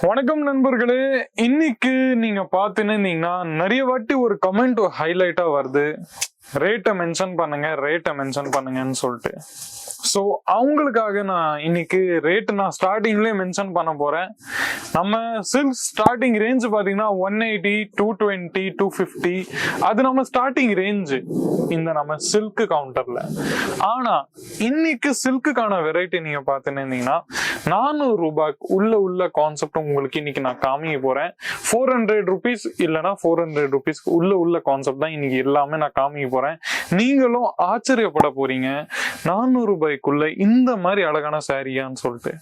வணக்கம் நண்பர்களே. இன்னைக்கு நீங்க பாத்துன்னு இருந்தீங்கன்னா நிறைய வாட்டி ஒரு கமெண்ட் ஹைலைட்டா வருது. ரேட்டை மென்ஷன் பண்ணுங்க ரேட்டை மென்ஷன் பண்ணுங்கன்னு சொல்லிட்டு. ஸோ அவங்களுக்காக நான் இன்னைக்கு ரேட்டு நான் ஸ்டார்டிங்லேயே மென்ஷன் பண்ண போறேன். நம்ம சில்க் ஸ்டார்டிங் ரேஞ்ச் பார்த்தீங்கன்னா one eighty to twenty two fifty அது நம்ம ஸ்டார்டிங் ரேஞ்சு இந்த நம்ம சில்க்கு கவுண்டர்ல ஆனா இன்னைக்கு சில்க்குக்கான வெரைட்டி நீங்கள் பார்த்துன்னு இருந்தீங்கன்னா நானூறு ரூபாய்க்கு உள்ள உள்ள கான்செப்ட் உங்களுக்கு இன்னைக்கு நான் காமிக்க போகிறேன் ஃபோர் ஹண்ட்ரட் ருபீஸ் இல்லைனா ஃபோர் ஹண்ட்ரட் ருபீஸ்க்கு உள்ள உள்ள கான்செப்ட் தான் இன்னைக்கு எல்லாமே நான் காமிக்க போகிறேன் போறேன். நீங்களும் ஆச்சரியப்பட போறீங்க. நானூறு ரூபாய்க்குள்ள இந்த மாதிரி அழகான சாரியான்னு சொல்லிட்டு.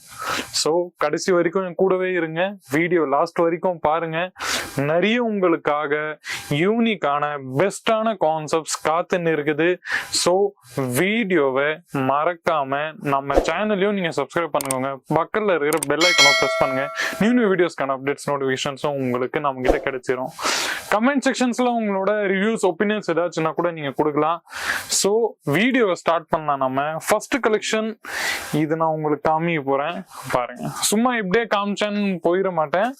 ஸோ கடைசி வரைக்கும் என் கூடவே இருங்க. வீடியோ லாஸ்ட் வரைக்கும் பாருங்க. நிறைய உங்களுக்காக யூனிக்கான பெஸ்டான கான்செப்ட்ஸ் காத்துன்னு இருக்குது. ஸோ வீடியோவை மறக்காம நம்ம சேனலையும் நீங்க சப்ஸ்கிரைப் பண்ணுங்க பக்கத்தில் இருக்கிற பெல் ஐக்கனை ப்ரெஸ் பண்ணுங்க. நியூ நியூ வீடியோஸ்க்கான அப்டேட்ஸ் நோட்டிஃபிகேஷன்ஸும் உங்களுக்கு நம்ம கிட்ட கிடைச்சிரும். கமெண்ட் செக்ஷன்ஸ்ல உங்களோட ரிவ்யூஸ் ஒப்பீனியன்ஸ் ஏதாச்சும்னா கூட நீங்க கொடுக்கலாம். ஸோ வீடியோவை ஸ்டார்ட் பண்ணலாம் நம்ம. ஃபர்ஸ்ட் கலெக்ஷன் இது நான் உங்களுக்கு காமிக்க போறேன். பாருங்க. சும்மா இப்படியே காமிச்சேன்னு போயிட மாட்டேன்.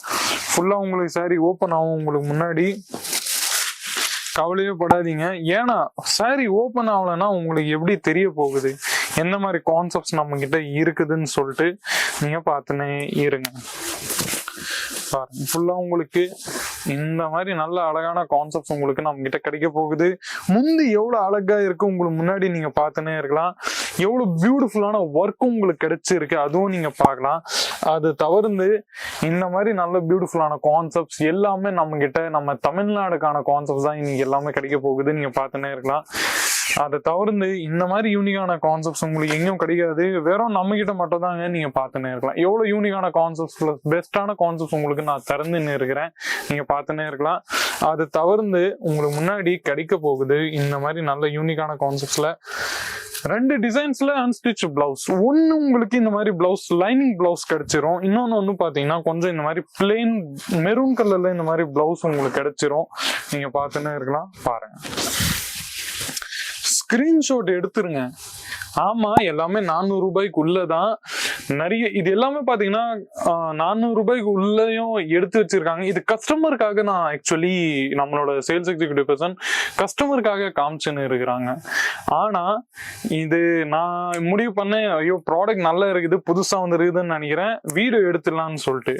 ஃபுல்லா உங்களுக்கு சாரி ஓப்பன் ஆகும் உங்களுக்கு முன்னாடி கவலையே படாதீங்க. ஏன்னா சாரி ஓப்பன் ஆகலைன்னா உங்களுக்கு எப்படி தெரிய போகுது? எந்த மாதிரி கான்செப்ட்ஸ் நம்ம கிட்ட இருக்குதுன்னு சொல்லிட்டு நீங்க பார்த்துனே இருங்க. பாருங்க ஃபுல்லா உங்களுக்கு இந்த மாதிரி நல்ல அழகான கான்செப்ட்ஸ் உங்களுக்கு நம்ம கிட்ட கிடைக்க போகுது. முந்தி எவ்வளவு அழகா இருக்கு உங்களுக்கு முன்னாடி நீங்க பார்த்துனே இருக்கலாம். எவ்வளவு பியூட்டிஃபுல்லான ஒர்க்கும் உங்களுக்கு கிடைச்சிருக்கு அதுவும் நீங்க பார்க்கலாம். அது தவிர்த்து இந்த மாதிரி நல்ல பியூட்டிஃபுல்லான கான்செப்ட்ஸ் எல்லாமே நம்ம கிட்ட நம்ம தமிழ்நாடுக்கான கான்செப்ட்ஸ் தான் இன்னைக்கு எல்லாமே கிடைக்க போகுது. நீங்க பார்த்துனே இருக்கலாம். அதை தவிர்த்து இந்த மாதிரி யூனிக்கான கான்செப்ட்ஸ் உங்களுக்கு எங்கேயும் கிடைக்காது. வெறும் நம்ம கிட்ட மட்டும் தாங்க நீங்க பார்த்துனே இருக்கலாம். எவ்வளவு யூனிக்கான கான்செப்ட்ஸ் பிளஸ் பெஸ்டான கான்செப்ட்ஸ் உங்களுக்கு நான் திறந்துன்னு இருக்கிறேன். நீங்க பார்த்துனே இருக்கலாம். அது தவிர்த்து உங்களுக்கு முன்னாடி கிடைக்க போகுது. இந்த மாதிரி நல்ல யூனிக்கான கான்செப்ட்ஸ்ல ரெண்டு டிசைன்ஸ்ல அன்ஸ்டிச் பிளவுஸ் ஒன்னு உங்களுக்கு இந்த மாதிரி பிளவுஸ் லைனிங் பிளவுஸ் கிடைச்சிரும். இன்னொன்னு வந்து பாத்தீங்கன்னா கொஞ்சம் இந்த மாதிரி பிளெயின் மெரூன் கலர்ல இந்த மாதிரி பிளவுஸ் உங்களுக்கு கிடைச்சிரும். நீங்க பார்த்துன்னே இருக்கலாம். பாருங்க. ஸ்கிரீன்ஷாட் எடுத்துருங்க. ஆமா எல்லாமே நானூறு ரூபாய்க்குள்ளதான். நிறைய இது எல்லாமே பாத்தீங்கன்னா நானூறு ரூபாய்க்கு உள்ளயும் எடுத்து வச்சிருக்காங்க. இது கஸ்டமருக்காக நான் ஆக்சுவலி நம்மளோட சேல்ஸ் எக்ஸிக்யூட்டிவ் பர்சன் கஸ்டமருக்காக காமிச்சுன்னு இருக்கிறாங்க. ஆனா இது நான் முடிவு பண்ணேன் ஐயோ ப்ராடக்ட் நல்லா இருக்குது புதுசா வந்துருக்குதுன்னு நினைக்கிறேன் வீடியோ எடுத்துடலாம்னு சொல்லிட்டு.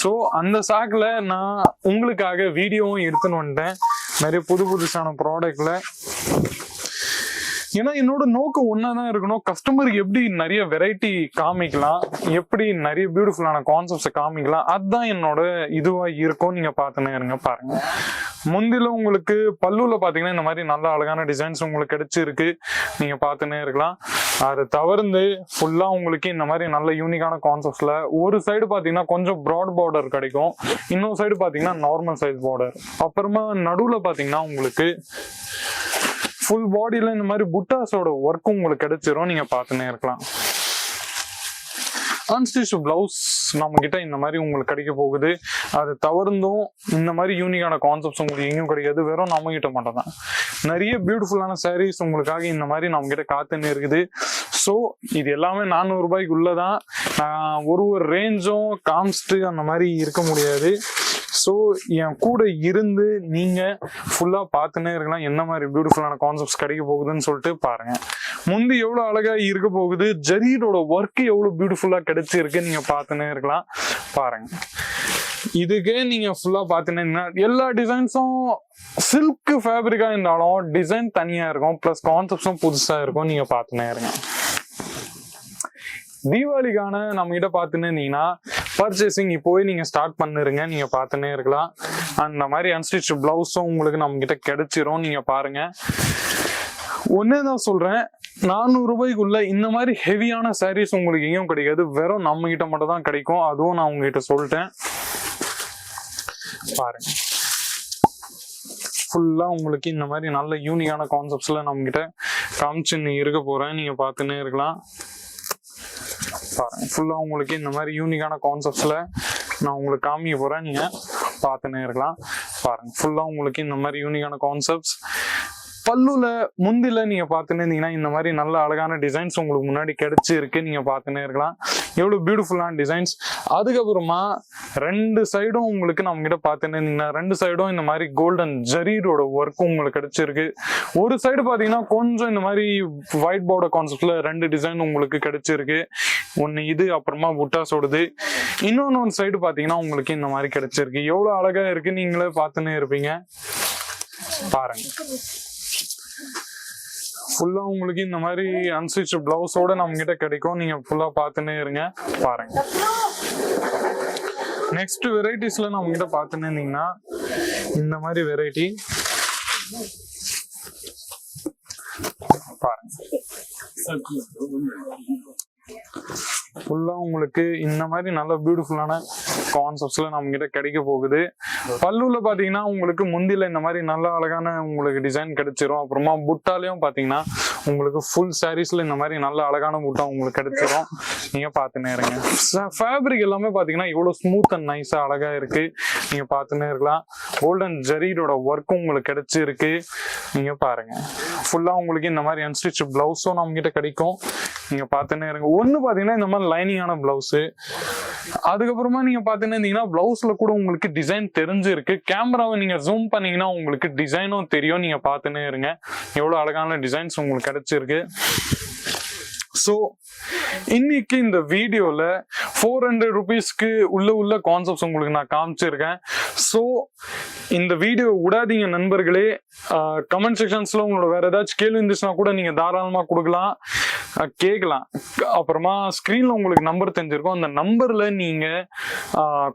ஸோ அந்த சாக்கில் நான் உங்களுக்காக வீடியோவும் எடுத்துன்னு வந்துட்டேன். நிறைய புது புதுசான ப்ராடக்ட்ல ஏன்னா என்னோட நோக்கம் ஒன்னாதான் இருக்கணும். கஸ்டமருக்கு எப்படி நிறைய வெரைட்டி காமிக்கலாம் எப்படி நிறைய பியூட்டிஃபுல்லான கான்செப்ட்ஸை காமிக்கலாம் அதுதான் என்னோட இதுவா இருக்கும் நீங்க பார்த்துனே இருங்க பாருங்க. முந்தில உங்களுக்கு பல்லுல பாத்தீங்கன்னா இந்த மாதிரி நல்ல அழகான டிசைன்ஸ் உங்களுக்கு கிடைச்சிருக்கு. நீங்க பார்த்துன்னே இருக்கலாம் அது தவிர்த்து ஃபுல்லா உங்களுக்கு இந்த மாதிரி நல்ல யூனிக்கான கான்செப்ட்ஸ்ல ஒரு சைடு பாத்தீங்கன்னா கொஞ்சம் ப்ராட் பார்டர் கிடைக்கும். இன்னொரு சைடு பாத்தீங்கன்னா நார்மல் சைஸ் பார்டர் அப்புறமா நடுவுல பாத்தீங்கன்னா உங்களுக்கு ஃபுல் பாடியில் இந்த மாதிரி புட்டாஸோட ஒர்க்கும் உங்களுக்கு கிடைச்சிரும். நீங்கள் பார்த்துனே இருக்கலாம். அன்ஸ்டிச் பிளவுஸ் நம்ம கிட்ட இந்த மாதிரி உங்களுக்கு கிடைக்க போகுது. அது தவிர்த்தும் இந்த மாதிரி யூனிக்கான கான்செப்ட்ஸ் உங்களுக்கு எங்கேயும் கிடைக்காது. வெறும் நம்ம கிட்ட மட்டும் தான் நிறைய பியூட்டிஃபுல்லான சாரீஸ் உங்களுக்காக இந்த மாதிரி நம்ம கிட்ட காத்துன்னு இருக்குது. ஸோ இது எல்லாமே நானூறு ரூபாய்க்கு உள்ளதான் ஒரு ஒரு ரேஞ்சும் காமிச்சிட்டு அந்த மாதிரி இருக்க முடியாது. ஸோ என் கூட இருந்து நீங்க ஃபுல்லா பார்த்துன்னே இருக்கலாம். என்ன மாதிரி பியூட்டிஃபுல்லான கான்செப்ட்ஸ் கிடைக்க போகுதுன்னு சொல்லிட்டு பாருங்க. முந்தி எவ்வளவு அழகா இருக்க போகுது ஜரீடோட ஒர்க் எவ்வளவு பியூட்டிஃபுல்லா கிடைச்சிருக்கு நீங்க பார்த்துன்னே இருக்கலாம். பாருங்க. இதுக்கே நீங்க ஃபுல்லாக பாத்தீங்கன்னா எல்லா டிசைன்ஸும் சில்க் ஃபேப்ரிக்காக இருந்தாலும் டிசைன் தனியாக இருக்கும். ப்ளஸ் கான்செப்ட்ஸும் புதுசாக இருக்கும். நீங்க பார்த்துனே இருங்க. தீபாவளிக்கான நம்ம கிட்ட பார்த்துன்னு இருந்தீங்கன்னா பர்ச்சேசிங் இப்போவே நீங்க ஸ்டார்ட் பண்ணிருங்க நீங்க பார்த்துன்னே இருக்கலாம். அந்த மாதிரி அன்ஸ்டிச் பிளவுஸும் உங்களுக்கு நம்ம கிட்ட கிடைச்சிரும் நீங்க பாருங்க. ஒன்னே தான் சொல்றேன் நானூறு ரூபாய்க்குள்ள இந்த மாதிரி ஹெவியான சாரீஸ் உங்களுக்கு எங்கேயும் கிடைக்காது. வெறும் நம்ம கிட்ட மட்டும் தான் கிடைக்கும். அதுவும் நான் உங்ககிட்ட சொல்லிட்டேன். பாருங்க. ஃபுல்லா உங்களுக்கு இந்த மாதிரி நல்ல யூனிக்கான கான்செப்ட்ஸ்ல நம்ம கிட்ட காமிச்சுன்னு இருக்க போறேன் நீங்க பார்த்துன்னே இருக்கலாம். பாருங்க. ஃபுல்லா உங்களுக்கு இந்த மாதிரி யூனிக்கான கான்செப்ட்ஸ்ல நான் உங்களுக்கு காமிக்க போறேன். நீங்க பார்த்துனே இருக்கலாம். பாருங்க. ஃபுல்லா உங்களுக்கு இந்த மாதிரி யூனிக்கான கான்செப்ட்ஸ் பல்லுல முந்தில நீங்க பார்த்துன்னு இருந்தீங்கன்னா இந்த மாதிரி நல்ல அழகான டிசைன்ஸ் உங்களுக்கு முன்னாடி கிடைச்சி இருக்கு நீங்க பார்த்துன்னே இருக்கலாம். எவ்வளோ பியூட்டிஃபுல்லான டிசைன்ஸ் அதுக்கப்புறமா ரெண்டு சைடும் உங்களுக்கு நம்ம கிட்ட பார்த்துன்னு ரெண்டு சைடும் இந்த மாதிரி கோல்டன் ஜரீரோட ஒர்க்கும் உங்களுக்கு கிடைச்சிருக்கு. ஒரு சைடு பார்த்தீங்கன்னா கொஞ்சம் இந்த மாதிரி ஒயிட் பார்டர் கான்செப்ட்ல ரெண்டு டிசைன் உங்களுக்கு கிடைச்சிருக்கு. ஒன்று இது அப்புறமா புட்டாஸோடது இன்னொன்று ஒன்று சைடு பார்த்தீங்கன்னா உங்களுக்கு இந்த மாதிரி கிடைச்சிருக்கு. எவ்வளோ அழகா இருக்கு நீங்களே பார்த்துன்னே இருப்பீங்க. பாருங்க. ஃபுல்லா உங்களுக்கு இந்த மாதிரி அன்ஸ்டிச் பிளவுஸோட நம்ம கிட்ட கிடைக்கும். நீங்க ஃபுல்லா பார்த்துன்னே இருங்க. பாருங்க. நெக்ஸ்ட் வெரைட்டிஸ்ல நம்ம கிட்ட பார்த்துன்னு இருந்தீங்கன்னா இந்த மாதிரி வெரைட்டி பாருங்க. ஃபுல்லாக உங்களுக்கு இந்த மாதிரி நல்ல பியூட்டிஃபுல்லான கான்செப்ட்ஸில் நம்ம கிட்ட கிடைக்க போகுது. பல்லுவில் பார்த்தீங்கன்னா உங்களுக்கு முந்தியில் இந்த மாதிரி நல்ல அழகான உங்களுக்கு டிசைன் கிடைச்சிரும். அப்புறமா புட்டாலையும் பார்த்தீங்கன்னா உங்களுக்கு ஃபுல் சாரீஸில் இந்த மாதிரி நல்ல அழகான புட்டா உங்களுக்கு கிடைச்சிரும். நீங்கள் பார்த்துனே இருங்க. ஃபேப்ரிக் எல்லாமே பார்த்தீங்கன்னா இவ்வளோ ஸ்மூத் அண்ட் நைஸாக அழகாக இருக்குது நீங்கள் பார்த்துனே இருக்கலாம். கோல்டன் ஜரீடோட ஒர்க்கும் உங்களுக்கு கிடைச்சிருக்கு. நீங்கள் பாருங்க. ஃபுல்லாக உங்களுக்கு இந்த மாதிரி அன்ஸ்டிச் ப்ளவுஸும் நம்மகிட்ட கிடைக்கும். நீங்க பார்த்துன்னே இருங்க. ஒன்று பாத்தீங்கன்னா இந்த மாதிரி லைனிங்கான பிளவுஸ் அதுக்கப்புறமா நீங்க பாத்தீங்கன்னா இருந்தீங்கன்னா பிளவுஸ்ல கூட உங்களுக்கு டிசைன் தெரிஞ்சிருக்கு. கேமராவை நீங்க ஜூம் பண்ணீங்கன்னா உங்களுக்கு டிசைனும் தெரியும். நீங்க பார்த்துன்னே இருங்க. எவ்வளவு அழகான டிசைன்ஸ் உங்களுக்கு கிடைச்சிருக்கு. ஸோ இன்னைக்கு இந்த வீடியோவில் ஃபோர் ஹண்ட்ரட் ருபீஸ்க்கு உள்ள உள்ள கான்செப்ட்ஸ் உங்களுக்கு நான் காமிச்சிருக்கேன். ஸோ இந்த வீடியோ விடாதீங்க நண்பர்களே. கமெண்ட் செக்ஷன்ஸில் உங்களோட வேறு ஏதாச்சும் கேள்வி இருந்துச்சுன்னா கூட நீங்கள் தாராளமாக கொடுக்கலாம். கேட்கலாம் அப்புறமா ஸ்க்ரீன்ல உங்களுக்கு நம்பர் தெரிஞ்சிருக்கும். அந்த நம்பர்ல நீங்க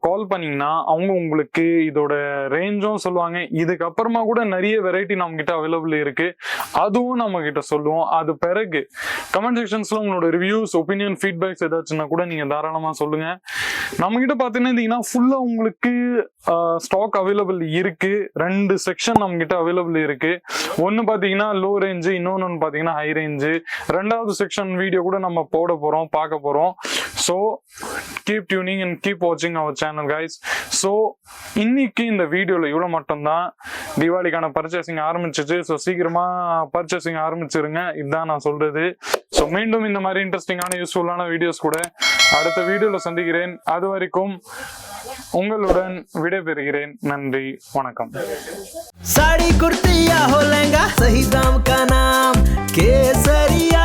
கால் பண்ணீங்கன்னா அவங்க உங்களுக்கு இதோட ரேஞ்சும் சொல்லுவாங்க. இதுக்கப்புறமா கூட நிறைய வெரைட்டி நம்ம கிட்ட அவைலபிள் இருக்கு. அதுவும் நம்ம கிட்ட சொல்லுவோம். அது பிறகு கமெண்ட் செக்ஷன்ஸ்ல உங்களோட ரிவ்யூஸ் ஒப்பீனியன் ஃபீட்பேக்ஸ் ஏதாச்சுன்னா கூட நீங்க தாராளமா சொல்லுங்க. நம்ம கிட்ட பாத்தீங்கன்னா ஃபுல்லா உங்களுக்கு ஸ்டாக் அவைலபிள் இருக்கு. ரெண்டு செக்ஷன் நம்ம கிட்ட அவைலபிள் இருக்கு. ஒன்னு பாத்தீங்கன்னா லோ ரேஞ்சு இன்னொன்னு பாத்தீங்கன்னா ஹை ரேஞ்சு ரெண்டாவது செக்ஷன் வீடியோ கூட நம்ம போட போறோம் பார்க்க போறோம் so keep tuning and keep வாட்சிங் அவர் சேனல் கைஸ் ஸோ இன்னைக்கு இந்த வீடியோல இவ்வளோ மட்டும்தான் தீபாவளிக்கான பர்ச்சேசிங் ஆரம்பிச்சிச்சு ஸோ சீக்கிரமா பர்ச்சேசிங் ஆரம்பிச்சிருங்க இதுதான் நான் சொல்றது ஸோ மீண்டும் இந்த மாதிரி இன்ட்ரெஸ்டிங்கான யூஸ்ஃபுல்லான வீடியோஸ் கூட அடுத்த வீடியோல சந்திக்கிறேன் அது வரைக்கும் உங்களுடன் விடைபெறுகிறேன் நன்றி வணக்கம் साड़ी कुर्ती या हो लहंगा सही दाम का नाम केसरिया